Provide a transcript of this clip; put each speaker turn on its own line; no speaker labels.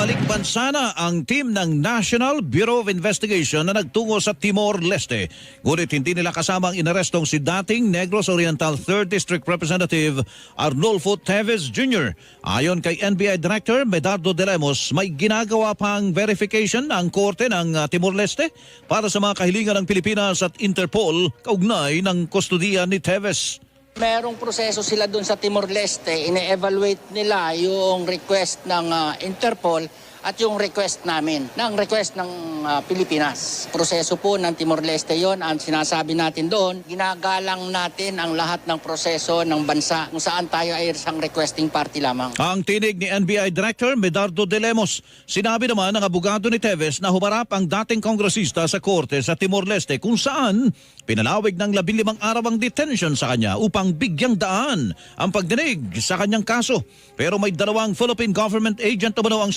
Pabalik bansa na ang team ng National Bureau of Investigation na nagtungo sa Timor-Leste. Ngunit hindi nila kasama ang inarestong si dating Negros Oriental 3rd District Representative Arnulfo Teves Jr. Ayon kay NBI Director Medardo De Lemos, may ginagawa pang verification ang korte ng uh, Timor-Leste para sa mga kahilingan ng Pilipinas at Interpol kaugnay ng kustodiya ni Teves.
Merong proseso sila doon sa Timor-Leste, ine-evaluate nila yung request ng ah, Interpol at yung request namin, ng request ng ah, Pilipinas. Proseso po ng Timor-Leste yon ang sinasabi natin doon, ginagalang natin ang lahat ng proseso ng bansa kung saan tayo ay isang requesting party lamang.
Ang tinig ni NBI Director Medardo De Lemos. Sinabi naman ng abogado ni Teves na humarap ang dating kongresista sa korte sa Timor-Leste kung saan pinalawig ng labilimang araw ang detention sa kanya upang bigyang daan ang pagdinig sa kanyang kaso. Pero may dalawang Philippine government agent umano ang